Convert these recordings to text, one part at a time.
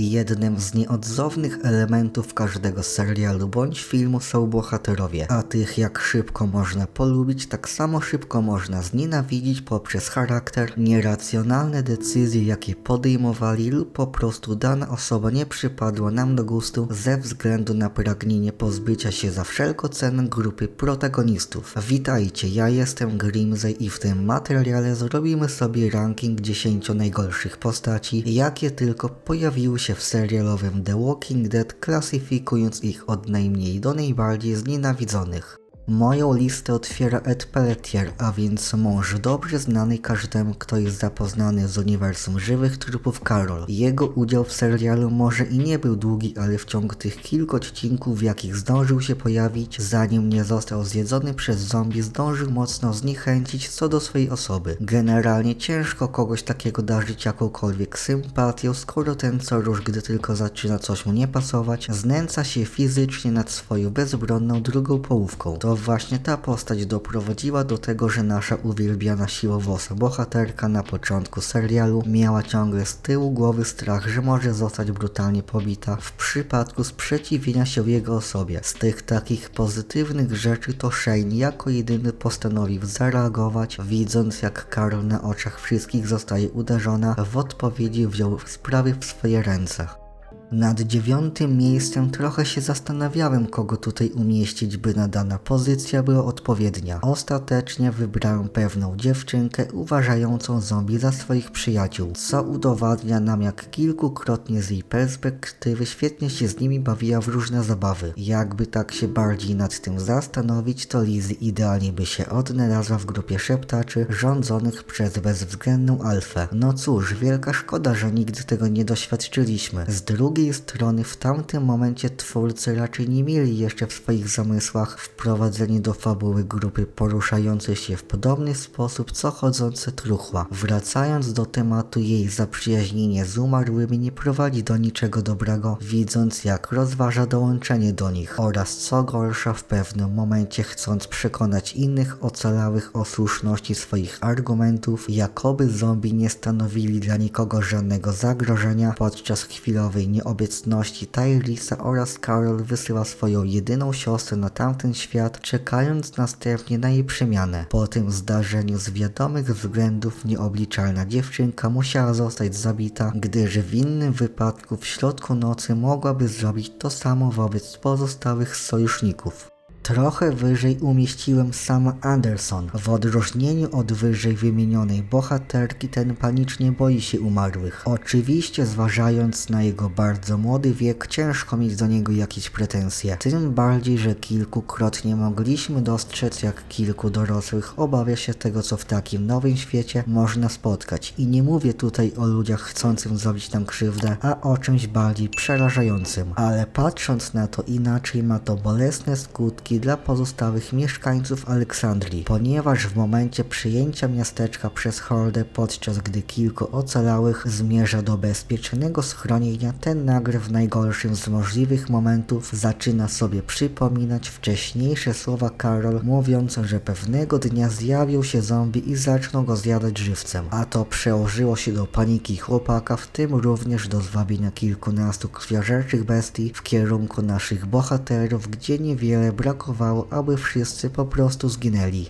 Jednym z nieodzownych elementów każdego serialu bądź filmu są bohaterowie, a tych jak szybko można polubić, tak samo szybko można znienawidzić poprzez charakter, nieracjonalne decyzje jakie podejmowali lub po prostu dana osoba nie przypadła nam do gustu ze względu na pragnienie pozbycia się za wszelką cenę grupy protagonistów. Witajcie, ja jestem Grimsey i w tym materiale zrobimy sobie ranking 10 najgorszych postaci, jakie tylko pojawiły się w serialowym The Walking Dead, klasyfikując ich od najmniej do najbardziej znienawidzonych. Moją listę otwiera Ed Pelletier, a więc mąż dobrze znany każdemu, kto jest zapoznany z uniwersum żywych trupów Carol. Jego udział w serialu może i nie był długi, ale w ciągu tych kilku odcinków, w jakich zdążył się pojawić, zanim nie został zjedzony przez zombie, zdążył mocno zniechęcić co do swojej osoby. Generalnie ciężko kogoś takiego darzyć jakąkolwiek sympatią, skoro ten co róż, gdy tylko zaczyna coś mu nie pasować, znęca się fizycznie nad swoją bezbronną drugą połówką. To właśnie ta postać doprowadziła do tego, że nasza uwielbiana siłowosa bohaterka na początku serialu miała ciągle z tyłu głowy strach, że może zostać brutalnie pobita w przypadku sprzeciwienia się jego osobie. Z tych takich pozytywnych rzeczy to Shane jako jedyny postanowił zareagować, widząc jak Carol na oczach wszystkich zostaje uderzona, w odpowiedzi wziął sprawy w swoje ręce. Nad dziewiątym miejscem trochę się zastanawiałem, kogo tutaj umieścić, by nadana pozycja była odpowiednia. Ostatecznie wybrałem pewną dziewczynkę uważającą zombie za swoich przyjaciół, co udowadnia nam jak kilkukrotnie z jej perspektywy świetnie się z nimi bawiła w różne zabawy. Jakby tak się bardziej nad tym zastanowić, to Lizy idealnie by się odnalazła w grupie szeptaczy rządzonych przez bezwzględną alfę. No cóż, wielka szkoda, że nigdy tego nie doświadczyliśmy. Z drugiej strony w tamtym momencie twórcy raczej nie mieli jeszcze w swoich zamysłach wprowadzenie do fabuły grupy poruszającej się w podobny sposób co chodzące truchła. Wracając do tematu jej zaprzyjaźnienie z umarłymi nie prowadzi do niczego dobrego, widząc jak rozważa dołączenie do nich oraz co gorsza w pewnym momencie chcąc przekonać innych ocalałych o słuszności swoich argumentów, jakoby zombie nie stanowili dla nikogo żadnego zagrożenia podczas chwilowej nieobecności Tyrisa oraz Carol wysyła swoją jedyną siostrę na tamten świat, czekając następnie na jej przemianę. Po tym zdarzeniu z wiadomych względów nieobliczalna dziewczynka musiała zostać zabita, gdyż w innym wypadku w środku nocy mogłaby zrobić to samo wobec pozostałych sojuszników. Trochę wyżej umieściłem sama Anderson. W odróżnieniu od wyżej wymienionej bohaterki, ten panicznie boi się umarłych. Oczywiście, zważając na jego bardzo młody wiek, ciężko mieć do niego jakieś pretensje. Tym bardziej, że kilkukrotnie mogliśmy dostrzec, jak kilku dorosłych obawia się tego, co w takim nowym świecie można spotkać. I nie mówię tutaj o ludziach chcącym zrobić nam krzywdę, a o czymś bardziej przerażającym. Ale patrząc na to inaczej, ma to bolesne skutki dla pozostałych mieszkańców Aleksandrii, ponieważ w momencie przyjęcia miasteczka przez hordę, podczas gdy kilku ocalałych zmierza do bezpiecznego schronienia, ten nagle w najgorszym z możliwych momentów zaczyna sobie przypominać wcześniejsze słowa Karol, mówiąc, że pewnego dnia zjawią się zombie i zaczną go zjadać żywcem. A to przełożyło się do paniki chłopaka, w tym również do zwabienia kilkunastu krwiożerczych bestii w kierunku naszych bohaterów, gdzie niewiele brakowało aby wszyscy po prostu zginęli.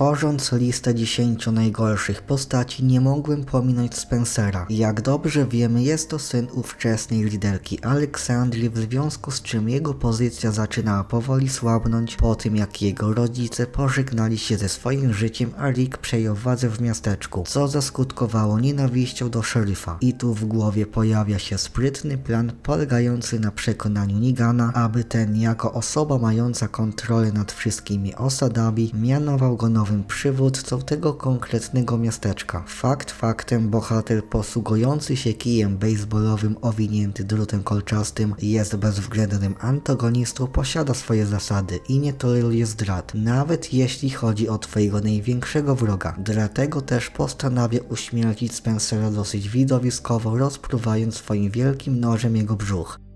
Tworząc listę 10 najgorszych postaci, nie mogłem pominąć Spencera. Jak dobrze wiemy, jest to syn ówczesnej liderki Aleksandrii, w związku z czym jego pozycja zaczynała powoli słabnąć po tym, jak jego rodzice pożegnali się ze swoim życiem, a Rick przejął władzę w miasteczku, co zaskutkowało nienawiścią do szeryfa. I tu w głowie pojawia się sprytny plan polegający na przekonaniu Nigana, aby ten jako osoba mająca kontrolę nad wszystkimi osadami mianował go nowym przywódcą tego konkretnego miasteczka. Fakt faktem, bohater posługujący się kijem baseballowym owinięty drutem kolczastym jest bezwzględnym antagonistą, posiada swoje zasady i nie toleruje zdrad, nawet jeśli chodzi o twojego największego wroga. Dlatego też postanawia uśmiercić Spencera dosyć widowiskowo, rozpruwając swoim wielkim nożem jego brzuch.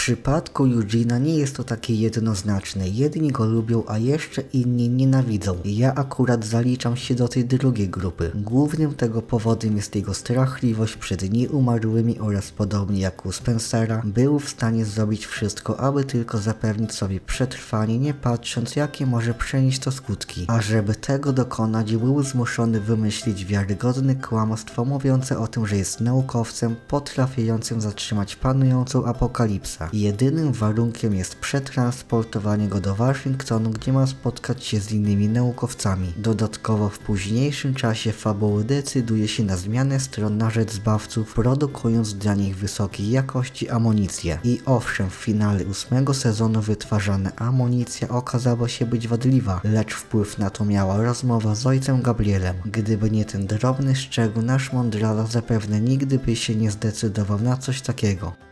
Przypadku Eugena nie jest to takie jednoznaczne. Jedni go lubią, a jeszcze inni nienawidzą. Ja akurat zaliczam się do tej drugiej grupy. Głównym tego powodem jest jego strachliwość przed nieumarłymi oraz podobnie jak u Spencera, był w stanie zrobić wszystko, aby tylko zapewnić sobie przetrwanie, nie patrząc jakie może przenieść to skutki. A żeby tego dokonać, był zmuszony wymyślić wiarygodne kłamstwo mówiące o tym, że jest naukowcem potrafiącym zatrzymać panującą apokalipsę. Jedynym warunkiem jest przetransportowanie go do Waszyngtonu, gdzie ma spotkać się z innymi naukowcami. Dodatkowo w późniejszym czasie fabuły decyduje się na zmianę stron na rzecz zbawców, produkując dla nich wysokiej jakości amunicję. I owszem, w finale ósmego sezonu wytwarzana amunicja okazała się być wadliwa, lecz wpływ na to miała rozmowa z ojcem Gabrielem. Gdyby nie ten drobny szczegół, nasz Mondrala zapewne nigdy by się nie zdecydował na coś takiego.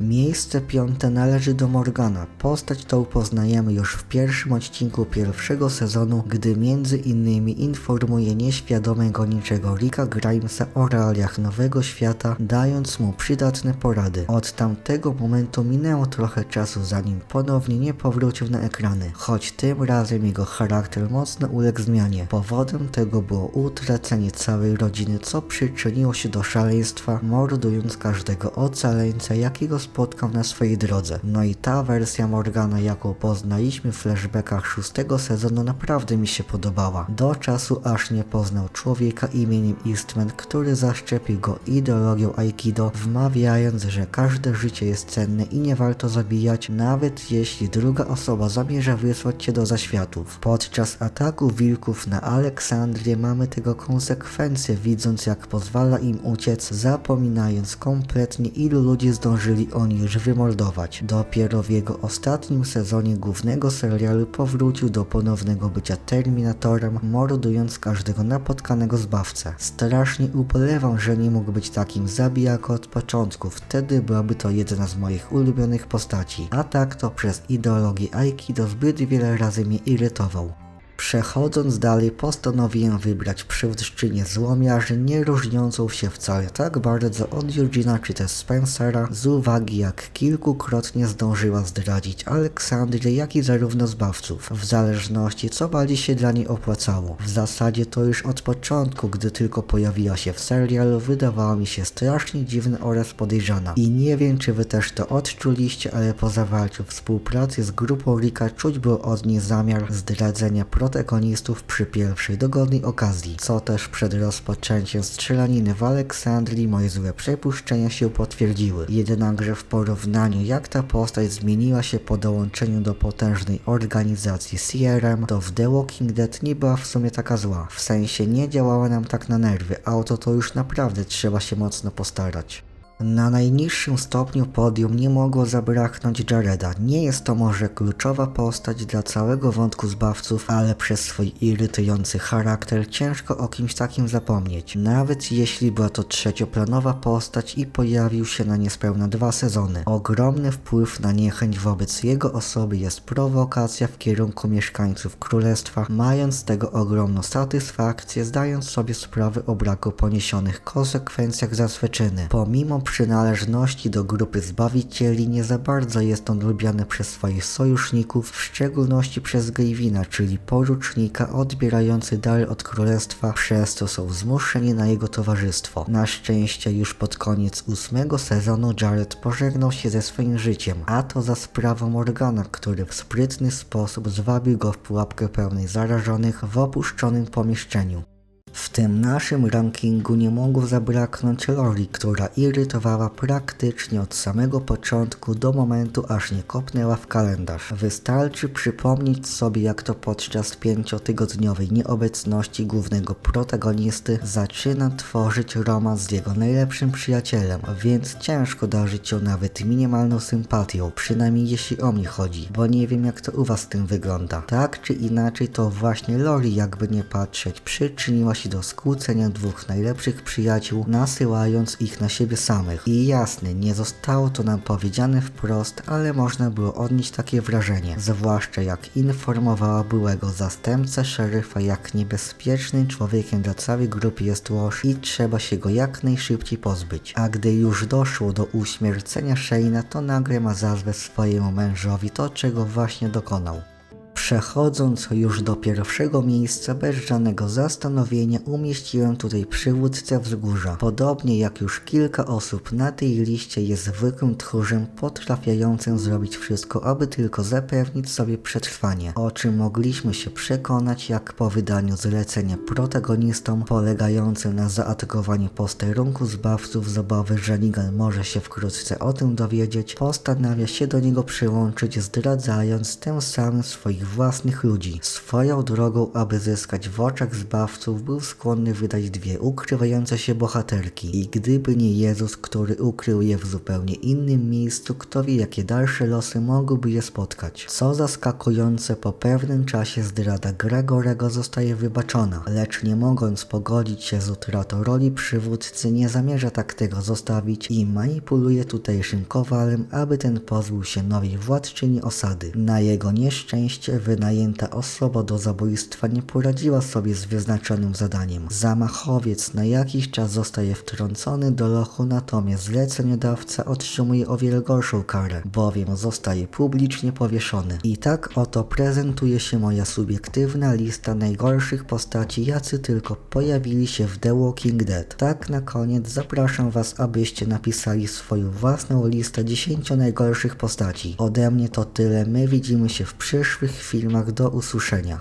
Miejsce piąte należy do Morgana. Postać tą poznajemy już w pierwszym odcinku pierwszego sezonu, gdy między innymi informuje nieświadomego niczego Ricka Grimesa o realiach Nowego Świata, dając mu przydatne porady. Od tamtego momentu minęło trochę czasu zanim ponownie nie powrócił na ekrany, choć tym razem jego charakter mocno uległ zmianie. Powodem tego było utracenie całej rodziny, co przyczyniło się do szaleństwa, mordując każdego ocaleńca, jakiego spotkał na swojej drodze. No i ta wersja Morgana, jaką poznaliśmy w flashbackach szóstego sezonu, naprawdę mi się podobała. Do czasu aż nie poznał człowieka imieniem Eastman, który zaszczepił go ideologią Aikido, wmawiając, że każde życie jest cenne i nie warto zabijać, nawet jeśli druga osoba zamierza wysłać cię do zaświatów. Podczas ataku wilków na Aleksandrię mamy tego konsekwencje, widząc jak pozwala im uciec, zapominając kompletnie ilu ludzi zdążyli oni już wymordować. Dopiero w jego ostatnim sezonie głównego serialu powrócił do ponownego bycia Terminatorem, mordując każdego napotkanego zbawcę. Strasznie ubolewam, że nie mógł być takim zabijako od początku, wtedy byłaby to jedna z moich ulubionych postaci. A tak to przez ideologię Aikido zbyt wiele razy mnie irytował. Przechodząc dalej, postanowiłem wybrać przywódczynię złomiarzy, nie różniącą się wcale tak bardzo od Eugena czy też Spencera, z uwagi jak kilkukrotnie zdążyła zdradzić Aleksandrię, jak i zarówno zbawców, w zależności co bardziej się dla niej opłacało. W zasadzie to już od początku, gdy tylko pojawiła się w serialu, wydawała mi się strasznie dziwna oraz podejrzana. I nie wiem, czy wy też to odczuliście, ale po zawarciu współpracy z grupą Rika czuć było od niej zamiar zdradzenia protagonistów przy pierwszej dogodnej okazji, co też przed rozpoczęciem strzelaniny w Aleksandrii moje złe przypuszczenia się potwierdziły. Jednakże w porównaniu jak ta postać zmieniła się po dołączeniu do potężnej organizacji CRM, to w The Walking Dead nie była w sumie taka zła. W sensie nie działała nam tak na nerwy, a o to to już naprawdę trzeba się mocno postarać. Na najniższym stopniu podium nie mogło zabraknąć Jareda. Nie jest to może kluczowa postać dla całego wątku zbawców, ale przez swój irytujący charakter ciężko o kimś takim zapomnieć. Nawet jeśli była to trzecioplanowa postać i pojawił się na niespełna dwa sezony. Ogromny wpływ na niechęć wobec jego osoby jest prowokacja w kierunku mieszkańców królestwa, mając z tego ogromną satysfakcję, zdając sobie sprawę o braku poniesionych konsekwencjach za swe czyny. Pomimo przynależności do grupy Zbawicieli nie za bardzo jest on lubiany przez swoich sojuszników, w szczególności przez Gravina, czyli porucznika odbierający dary od królestwa, przez co są zmuszeni na jego towarzystwo. Na szczęście już pod koniec ósmego sezonu Jared pożegnał się ze swoim życiem, a to za sprawą Morgana, który w sprytny sposób zwabił go w pułapkę pełnej zarażonych w opuszczonym pomieszczeniu. Tym naszym rankingu nie mogło zabraknąć Lori, która irytowała praktycznie od samego początku do momentu aż nie kopnęła w kalendarz. Wystarczy przypomnieć sobie jak to podczas pięciotygodniowej nieobecności głównego protagonisty zaczyna tworzyć romans z jego najlepszym przyjacielem, więc ciężko darzyć ją nawet minimalną sympatią, przynajmniej jeśli o mnie chodzi, bo nie wiem jak to u was z tym wygląda. Tak czy inaczej to właśnie Lori jakby nie patrzeć przyczyniła się doprowadzić skłócenia dwóch najlepszych przyjaciół, nasyłając ich na siebie samych. I jasne, nie zostało to nam powiedziane wprost, ale można było odnieść takie wrażenie, zwłaszcza jak informowała byłego zastępcę szeryfa, jak niebezpiecznym człowiekiem dla całej grupy jest Łoż i trzeba się go jak najszybciej pozbyć. A gdy już doszło do uśmiercenia Shane'a, to nagle ma za złe swojemu mężowi to, czego właśnie dokonał. Przechodząc już do pierwszego miejsca, bez żadnego zastanowienia umieściłem tutaj przywódcę wzgórza. Podobnie jak już kilka osób na tej liście jest zwykłym tchórzem potrafiającym zrobić wszystko, aby tylko zapewnić sobie przetrwanie. O czym mogliśmy się przekonać, jak po wydaniu zlecenia protagonistom polegającym na zaatakowaniu posterunku zbawców z obawy, że Negan może się wkrótce o tym dowiedzieć, postanawia się do niego przyłączyć, zdradzając tym samym swoich własnych ludzi. Swoją drogą, aby zyskać w oczach zbawców, był skłonny wydać dwie ukrywające się bohaterki. I gdyby nie Jezus, który ukrył je w zupełnie innym miejscu, kto wie jakie dalsze losy mogłyby je spotkać. Co zaskakujące, po pewnym czasie zdrada Gregorego zostaje wybaczona, lecz nie mogąc pogodzić się z utratą roli przywódcy, nie zamierza tak tego zostawić i manipuluje tutejszym kowalem, aby ten pozbył się nowej władczyni osady. Na jego nieszczęście wynajęta osoba do zabójstwa nie poradziła sobie z wyznaczonym zadaniem. Zamachowiec na jakiś czas zostaje wtrącony do lochu, natomiast zleceniodawca otrzymuje o wiele gorszą karę, bowiem zostaje publicznie powieszony. I tak oto prezentuje się moja subiektywna lista najgorszych postaci, jacy tylko pojawili się w The Walking Dead. Tak na koniec zapraszam Was, abyście napisali swoją własną listę 10 najgorszych postaci. Ode mnie to tyle, my widzimy się w przyszłych filmach do usłyszenia.